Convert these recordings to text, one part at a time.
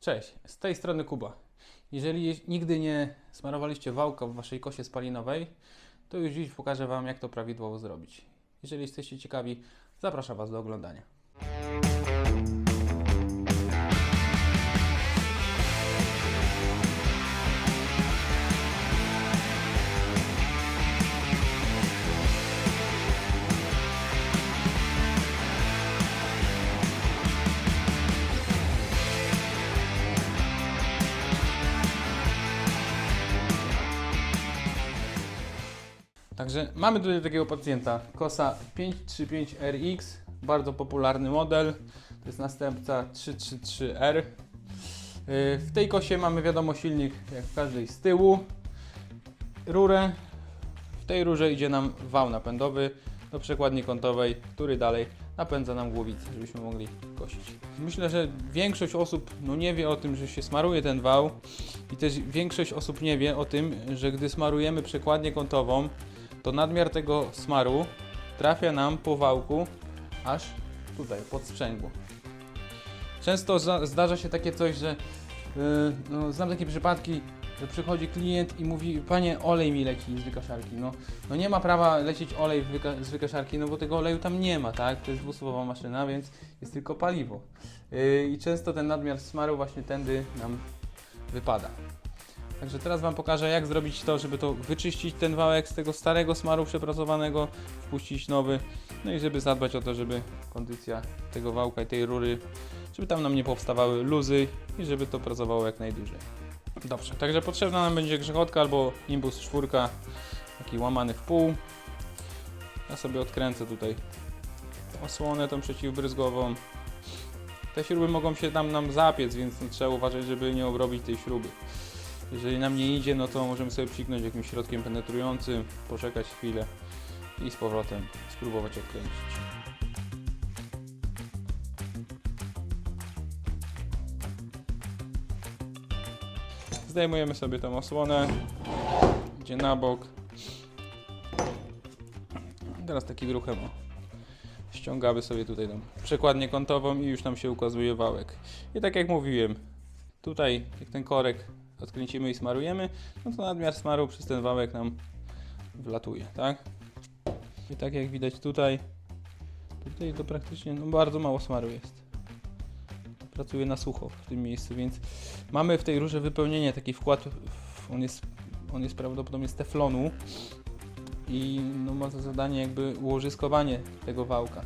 Cześć, z tej strony Kuba. Jeżeli nigdy nie smarowaliście wałka w waszej kosie spalinowej, to już dziś pokażę Wam, jak to prawidłowo zrobić. Jeżeli jesteście ciekawi, zapraszam Was do oglądania. Także mamy tutaj takiego pacjenta, Kosa 535RX, bardzo popularny model, to jest następca 333R. Yy, W tej kosie mamy wiadomo silnik, jak w każdej z tyłu, rurę, w tej rurze idzie nam wał napędowy do przekładni kątowej, który dalej napędza nam głowicę, żebyśmy mogli kosić. Myślę, że większość osób no, nie wie o tym, że się smaruje ten wał i też większość osób nie wie o tym, że gdy smarujemy przekładnię kątową, to nadmiar tego smaru trafia nam po wałku aż tutaj, pod sprzęgło. Często za, zdarza się takie coś, że yy, no, znam takie przypadki, że przychodzi klient i mówi, panie olej mi leci z wykaszarki. No, no nie ma prawa lecieć olej z wykaszarki, no bo tego oleju tam nie ma, tak? To jest dwusuwowa maszyna, więc jest tylko paliwo. Yy, I często ten nadmiar smaru właśnie tędy nam wypada. Także teraz Wam pokażę jak zrobić to, żeby to wyczyścić ten wałek z tego starego smaru przepracowanego, wpuścić nowy, no i żeby zadbać o to, żeby kondycja tego wałka i tej rury, żeby tam nam nie powstawały luzy i żeby to pracowało jak najdłużej. Dobrze, także potrzebna nam będzie grzechotka albo Nimbus 4, taki łamany w pół. Ja sobie odkręcę tutaj osłonę tą przeciwbryzgową. Te śruby mogą się tam nam zapiec, więc trzeba uważać, żeby nie obrobić tej śruby. Jeżeli nam nie idzie, no to możemy sobie psiknąć jakimś środkiem penetrującym, poczekać chwilę i z powrotem spróbować odkręcić. Zdejmujemy sobie tą osłonę, idzie na bok. Teraz takim ruchem ściągamy sobie tutaj tą przekładnię kątową i już nam się ukazuje wałek. I tak jak mówiłem, tutaj jak ten korek odkręcimy i smarujemy, no to nadmiar smaru przez ten wałek nam wlatuje, tak? I tak jak widać tutaj, tutaj to praktycznie no bardzo mało smaru jest. Pracuje na sucho w tym miejscu, więc mamy w tej rurze wypełnienie, taki wkład, on jest, on jest prawdopodobnie z teflonu i no, ma za zadanie jakby ułożyskowanie tego wałka.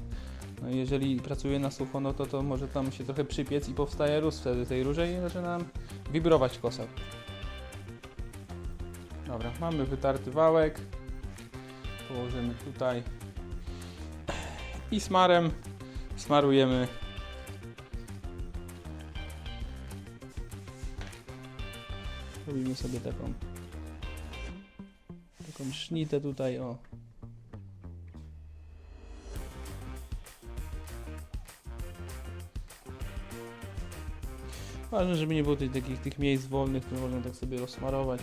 No jeżeli pracuje na sucho, no to to może tam się trochę przypiec i powstaje róz wtedy tej rurze i zaczyna wibrować kosa. Dobra, mamy wytarty wałek. Położymy tutaj. I smarem smarujemy Robimy sobie taką taką sznitę tutaj, o. Ważne, żeby nie było tutaj takich tych miejsc wolnych, które można tak sobie rozsmarować.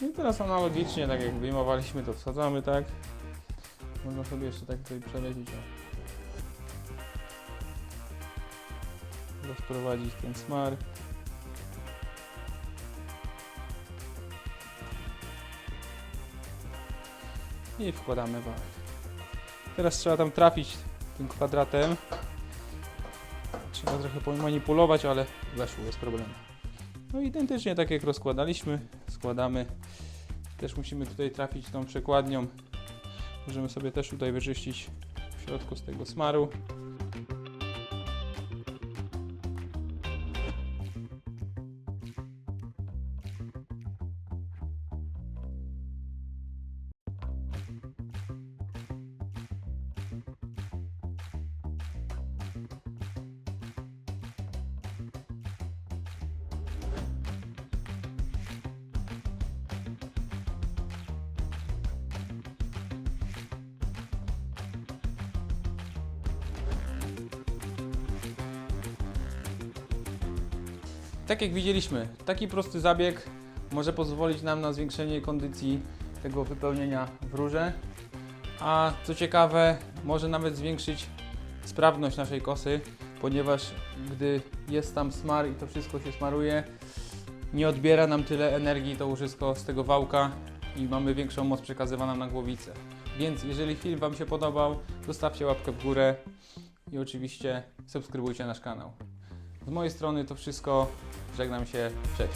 No i teraz analogicznie, tak jak wyjmowaliśmy, to wsadzamy, tak? Można sobie jeszcze tak tutaj przelecieć. O. Rozprowadzić ten smar. I wkładamy wałek. Teraz trzeba tam trafić tym kwadratem. Trzeba trochę pomanipulować, ale weszło bez problemu. No identycznie tak jak rozkładaliśmy, składamy. Też musimy tutaj trafić tą przekładnią. Możemy sobie też tutaj wyczyścić w środku z tego smaru. Tak jak widzieliśmy, taki prosty zabieg może pozwolić nam na zwiększenie kondycji tego wypełnienia w rurze, a co ciekawe, może nawet zwiększyć sprawność naszej kosy, ponieważ gdy jest tam smar i to wszystko się smaruje, nie odbiera nam tyle energii to łożysko z tego wałka i mamy większą moc przekazywaną na głowicę. Więc jeżeli film Wam się podobał, zostawcie łapkę w górę i oczywiście subskrybujcie nasz kanał. Z mojej strony to wszystko. Żegnam się. Cześć.